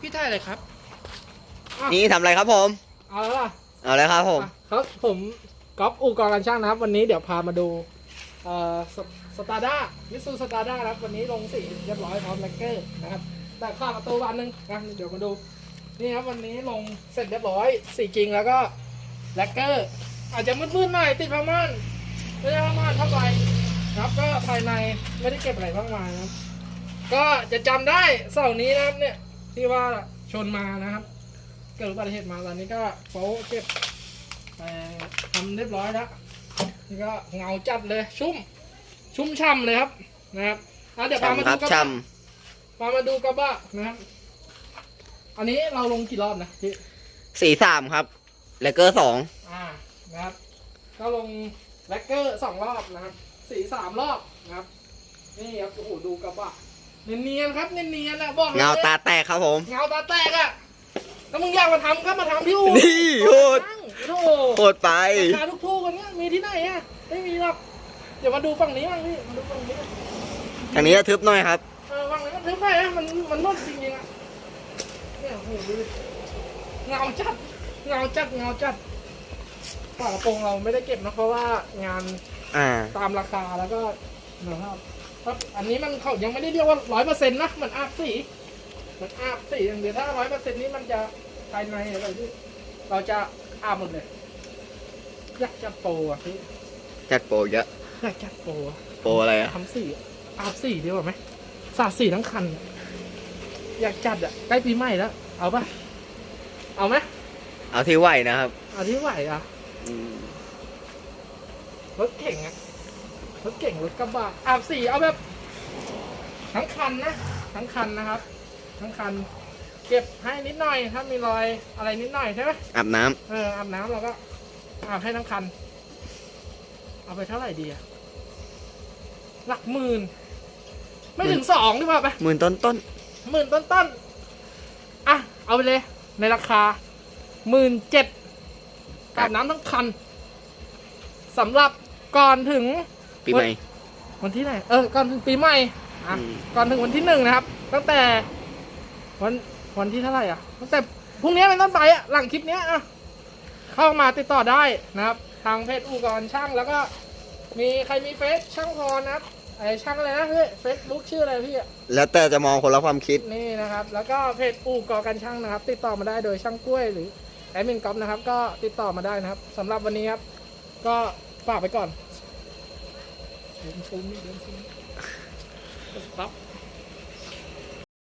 พี่ถ่ายอะไรครับนี่ทำอะไรครับผม เอาแล้วล่ะเอาเลยครับผม อะครับผมก๊อฟอูกรกันช่างนะครับ วันนี้เดี๋ยวพามาดูเอ่อสตาร์ด้ามิซูสตาร์ด้าครับวันนี้ลงสีเรียบร้อยพร้อมแลกเกอร์นะครับแต่ข้าประตูบานหนึงนะเดี๋ยวมาดูนี่ครับวันนี้ลงเสร็จเรียบร้อยสีจริงแล้วก็แลกเกอร์ อาจจะมืดๆหน่อยติดผ้าม่านไม่ได้ผ้าม่านเท่าไหร่นะครับก็ภายในไม่ได้เก็บอะไรมากมายนะครับ ก็จะจำได้เสาร์นี้นะครับเนี่ย ที่ว่าชนมานะครับ เกิดอุบัติเหตุมาตอนนี้ก็เขาเก็บไปทำเรียบร้อยแล้วนี่ก็เงาจัดเลยชุ่ม ชุ่มช่ำเลยครับนะครับอะเดี๋ยวพามาช่ำคดูรับกระช่บะพามาดูกระบะนะครับอันนี้เราลงกี่รอบนะพี่ำสี่สามครับเลเกอร์สองอ่านะครับ ก็ลงแลกเกอร์สองรอบนะครับสีสามรอบนะครับ นี่ครับโอ้โหดูกระบะ เนียนๆครับเนียนๆนะบอกลยเงาตาแตกครับผม เงาตาแตกอะถ้ามึงอยากมาทำก็มาทำที่อู่นี่โหด โอ้โหโคตรไป ราคาทุกๆกันเนี้ยมีที่ไหนอะไม่มีหรอกเดี๋ยวมาดูฝั่งนี้บ้างพี่มาดูฝั่งนี้ทางนี้จะทึบหน่อยครับ เออฝั่งนี้มันทึบได้นะมันมันนุ่มจริงๆอะเนี่ยโอ้โหดูดิเงาจัดเงาจัดเงาจัดฝากระโปรงเราไม่ได้เก็บนะเพราะว่างานอ่า ตามราคาแล้วก็นะครับ ครับอันนี้มันเขายังไม่ได้เรียกว่าร้อยเปอร์เซ็นต์นะมันอาบสีมันอาบสีอย่างเดียวถ้าร้อยเปอร์เซ็นต์นี้มันจะภายในอะไรที่เราจะอาบหมดเลยอยากจัดโปรอะพี่จัดโปรเยอะอยากจัดโปรอะโปรอะไรอะทำสีอาบสีดีกว่าไหมสาดสีทั้งคันอะอยากจัดอะใกล้ปีใหม่แล้ว เอาปะเอาไหมเอาที่ไหวนะครับ เอาที่ไหวอะอืมรถเก่งอะ รถเก่งรถกระบะอาบสีเอาแบบ ทั้งคันนะ ทั้งคันนะครับ ทั้งคัน เก็บให้นิดหน่อยถ้ามีรอยอะไรนิดหน่อยใช่ไหมอาบน้ำเอออาบน้ำเราก็อาบให้ทั้งคัน เอาไปเท่าไหร่ดีอะหลักหมื่น ไม่ถึงสองดีกว่าไปหมื่นต้นต้นหมื่นต้นต้นๆอะเอาไปเลย ในราคาหมื่นเจ็ดอาบน้ำทั้งคันสำหรับก่อนถึง ปีใหม่ วันที่ไหน เออ ก่อนถึงปีใหม่อะอืม ก่อนถึงวันที่หนึ่งนะครับ ตั้งแต่ วันวันที่เท่าไหร่อะ ตั้งแต่พรุ่งนี้เป็นต้นไปอะ หลังคลิปเนี้ยอะ เข้ามาติดต่อได้นะครับ ทางเพจอู่ก่อนช่างแล้วก็ มีใครมีเฟซช่างพรนะครับไอช่างอะไรนะพี่เฟซบุ๊กชื่ออะไรพี่อะแล้วแต่จะมองคนละความคิด นี่นะครับ แล้วก็เพจอู่ก่อกันช่างนะครับ ติดต่อมาได้โดยช่างกล้วยหรือแอดมินก๊อฟนะครับ ก็ติดต่อมาได้นะครับสำหรับวันนี้ครับ ก็ฝากไปก่อน เดินซู